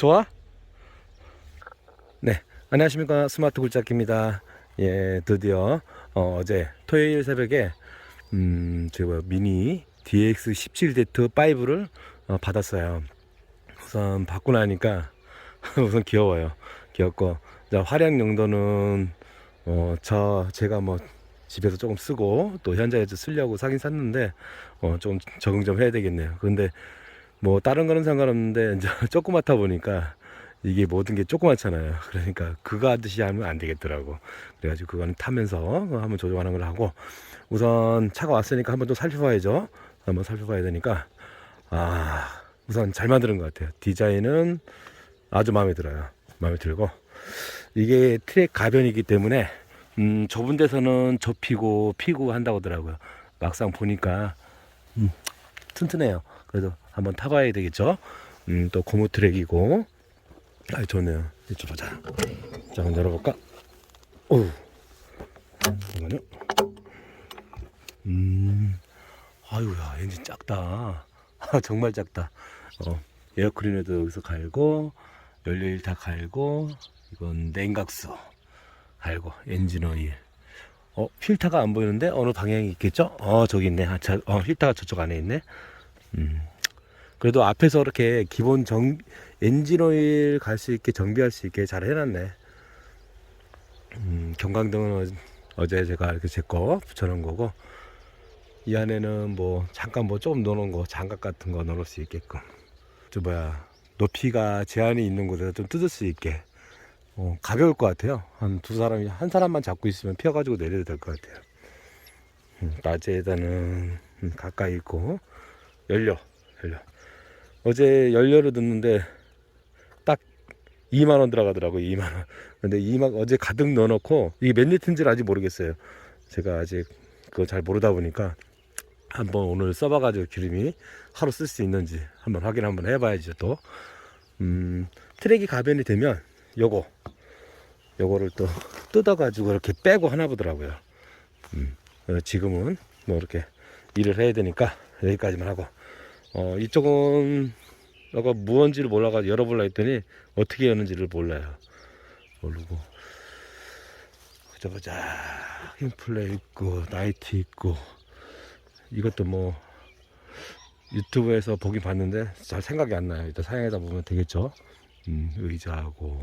좋아? 네, 안녕하십니까 스마트 굴짝기입니다. 예, 드디어 어, 어 제 토요일 새벽에 음, 제가 미니 DX17Z5를 어, 받았어요. 우선 받고 나니까 우선 귀여워요. 귀엽고 자, 활약 용도는 어, 저 제가 뭐 집에서 조금 쓰고 또 현장에서 쓰려고 사긴 샀는데 어, 좀 적응 좀 해야 되겠네요. 근데 뭐 다른 거는 상관없는데 이제 조그맣다 보니까 이게 모든 게 조그맣잖아요. 그러니까 그거 하듯이 하면 안 되겠더라고. 그래가지고 그거는 타면서 한번 조정하는 걸 하고 우선 차가 왔으니까 한번 또 살펴봐야죠. 한번 살펴봐야 되니까 아 우선 잘 만드는 것 같아요. 디자인은 아주 마음에 들어요. 마음에 들고 이게 트랙 가변이기 때문에 음, 좁은 데서는 접히고 피고 한다고 하더라고요. 막상 보니까 음, 튼튼해요. 그래도 한번 타봐야 되겠죠. 음, 또 고무 트랙이고 아 좋네요. 이쪽 보자. 자, 한번 열어볼까? 오, 잠깐만요. 음, 아유야, 엔진 작다. 아, 정말 작다. 어, 에어크린에도 여기서 갈고, 연료일 다 갈고, 이건 냉각수 갈고, 엔진 오일. 어, 필터가 안 보이는데 어느 방향이 있겠죠? 어, 저기 있네. 아, 자, 어, 필터가 저쪽 안에 있네. 음. 그래도 앞에서 이렇게 기본 정 엔진 오일 갈 수 있게 정비할 수 있게 잘 해놨네. 음, 경광등은 어, 제 제가 이렇게 제 거 붙여놓은 거고 이 안에는 뭐 잠깐 뭐 조금 넣어놓은 거 장갑 같은 거 넣을 수 있게끔 저 뭐야 높이가 제한이 있는 곳에서 좀 뜯을 수 있게 어, 가벼울 것 같아요. 한 두 사람이 한 사람만 잡고 있으면 피어가지고 내려도 될 것 같아요. 음, 낮에다는 음, 가까이 있고 연료 연료 어제 연료를 넣는데 딱 2만 원 들어가더라고 2만 원. 근데 2만 어제 가득 넣어놓고 이게 몇 리터인지를 아직 모르겠어요. 제가 아직 그거 잘 모르다 보니까 한번 오늘 써봐가지고 기름이 하루 쓸 수 있는지 한번 확인 한번 해봐야죠 또. 음, 트랙이 가변이 되면 요거 요거를 또 뜯어가지고 이렇게 빼고 하나 보더라고요. 음, 그래서 지금은 뭐 이렇게 일을 해야 되니까 여기까지만 하고 어, 이쪽은 아까 무언지를 몰라가지고 열어보려 했더니 어떻게 여는지를 몰라요. 모르고. 보자. 힘플레이 있고, 나이트 있고. 이것도 뭐 유튜브에서 보긴 봤는데 잘 생각이 안 나요. 일단 사양하다 보면 되겠죠. 음, 의자하고.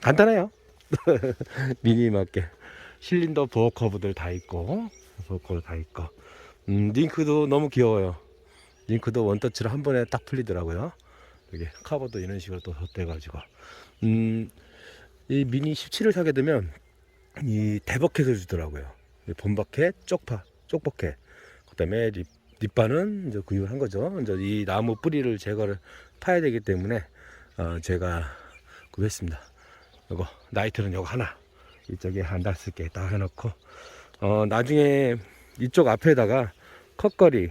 간단해요. 미니 맞게. 실린더 부어 커브들 다 있고, 부어 커브 다 있고. 음, 링크도 너무 귀여워요. 링크도 원터치로 한 번에 딱 풀리더라고요. 여기 카버도 이런 식으로 또 덧대가지고. 음, 이 미니 17을 사게 되면 이 대버켓을 주더라고요. 이 본버켓, 쪽파, 쪽버켓. 그 다음에 립, 립바는 이제 구입을 한 거죠. 이제 이 나무 뿌리를 제거를 파야 되기 때문에 어, 제가 구입했습니다. 이거 나이트는 이거 하나 이쪽에 한달 쓸게 딱 해놓고 어, 나중에 이쪽 앞에다가 컷거리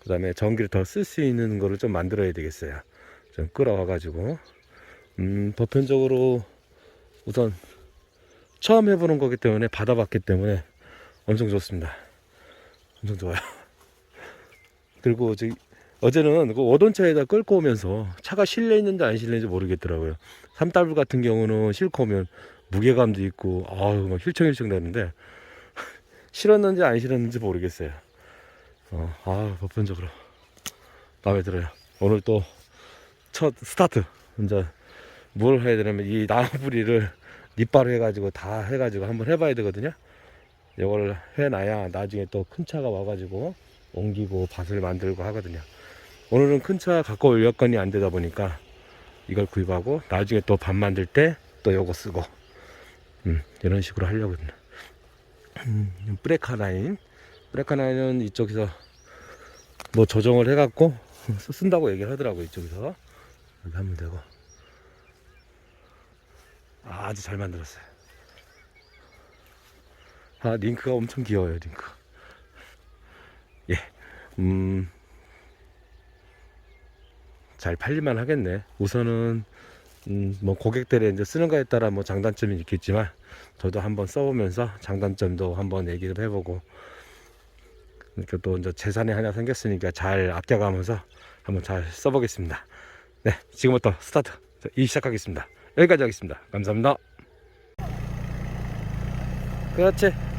그 다음에 전기를 더 쓸 수 있는 거를 좀 만들어야 되겠어요. 좀 끌어와 가지고. 음 보편적으로 우선 처음 해보는 거기 때문에 받아봤기 때문에 엄청 좋습니다. 엄청 좋아요. 그리고 저기 어제는 그 오돈차에다 끌고 오면서 차가 실려 있는지 안 있는지 모르겠더라고요. 삼달불 같은 경우는 싣고 오면 무게감도 있고 아우 막 힐청힐청 되는데 실었는지 안 실었는지 모르겠어요. 어, 아, 보편적으로 마음에 들어요. 오늘 또 첫 스타트. 이제 뭘 해야 되냐면 이 나무 뿌리를 립바로 해가지고 다 해가지고 한번 해봐야 되거든요. 이걸 해놔야 나중에 또 큰 차가 와가지고 옮기고 밭을 만들고 하거든요. 오늘은 큰 차 갖고 올 여건이 안 되다 보니까 이걸 구입하고 나중에 또 밥 만들 때 또 요거 쓰고 음, 이런 식으로 하려거든요. 음, 브레카 라인 브레카 라인은 이쪽에서 뭐 조정을 해갖고 쓴다고 얘기를 하더라고 이쪽에서. 여기 하면 되고. 아, 아주 잘 만들었어요. 아 링크가 엄청 귀여워요 링크. 예 음 잘 팔릴만 하겠네. 우선은 음, 뭐 고객들의 이제 쓰는 거에 따라 뭐 장단점이 있겠지만 저도 한번 써보면서 장단점도 한번 얘기를 해보고 그러니까 또 이제 재산이 하나 생겼으니까 잘 아껴가면서 한번 잘 써보겠습니다. 네, 지금부터 스타트 일 시작하겠습니다. 여기까지 하겠습니다. 감사합니다. 그렇지.